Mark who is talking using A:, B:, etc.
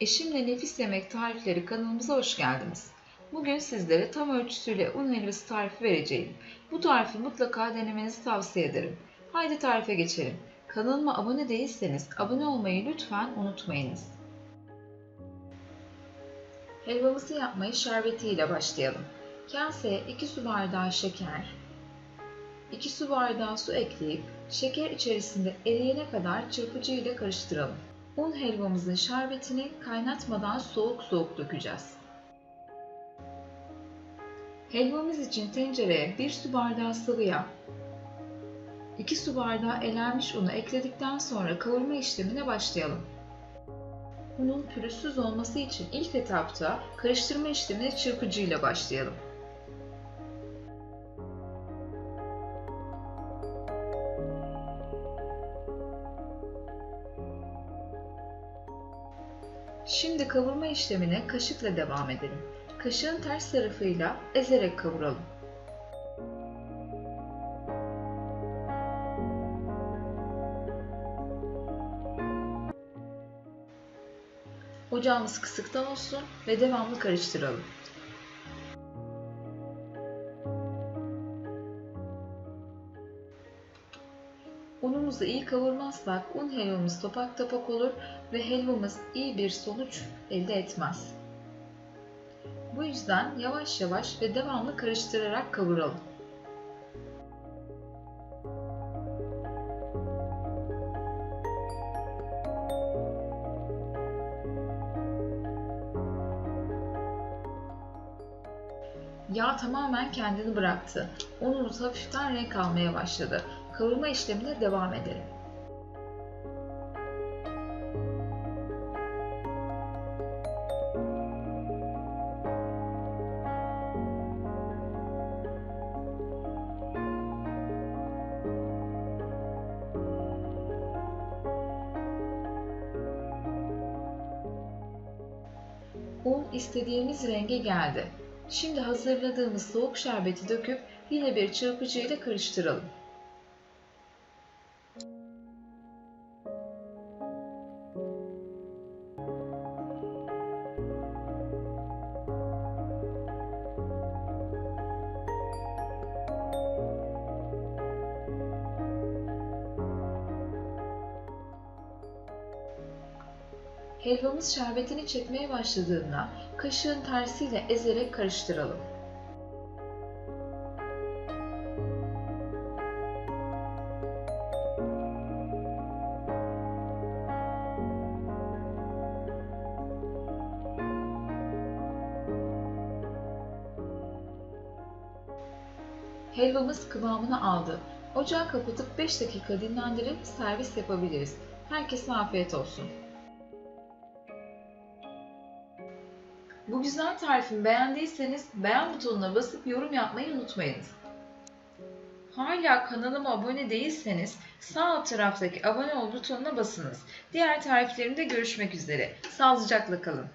A: Eşimle Nefis Yemek Tarifleri kanalımıza hoş geldiniz. Bugün sizlere tam ölçüsüyle un helvası tarifi vereceğim. Bu tarifi mutlaka denemenizi tavsiye ederim. Haydi tarife geçelim. Kanalıma abone değilseniz abone olmayı lütfen unutmayınız. Helvamızı yapmayı şerbetiyle başlayalım. Kaseye 2 su bardağı şeker, 2 su bardağı su ekleyip şeker içerisinde eriyene kadar çırpıcı ile karıştıralım. Un helvamızın şerbetini kaynatmadan soğuk soğuk dökeceğiz. Helvamız için tencereye 1 su bardağı sıvı yağ, 2 su bardağı elenmiş unu ekledikten sonra kavurma işlemine başlayalım. Unun pürüzsüz olması için ilk etapta karıştırma işlemine çırpıcı ile başlayalım. Şimdi kavurma işlemine kaşıkla devam edelim. Kaşığın ters tarafıyla ezerek kavuralım. Ocağımız kısıkta olsun ve devamlı karıştıralım. Unumuzu iyi kavurmazsak un helvamız topak topak olur ve helvamız iyi bir sonuç elde etmez. Bu yüzden yavaş yavaş ve devamlı karıştırarak kavuralım. Yağ tamamen kendini bıraktı. Unumuz hafiften renk almaya başladı. Kavurma işlemine devam edelim. Un istediğimiz renge geldi. Şimdi hazırladığımız soğuk şerbeti döküp yine bir çırpıcı ile karıştıralım. Helvamız şerbetini çekmeye başladığında kaşığın tersiyle ezerek karıştıralım. Helvamız kıvamını aldı. Ocağı kapatıp 5 dakika dinlendirip servis yapabiliriz. Herkese afiyet olsun. Bu güzel tarifimi beğendiyseniz beğen butonuna basıp yorum yapmayı unutmayınız. Hala kanalıma abone değilseniz sağ alt taraftaki abone ol butonuna basınız. Diğer tariflerimde görüşmek üzere. Sağlıcakla kalın.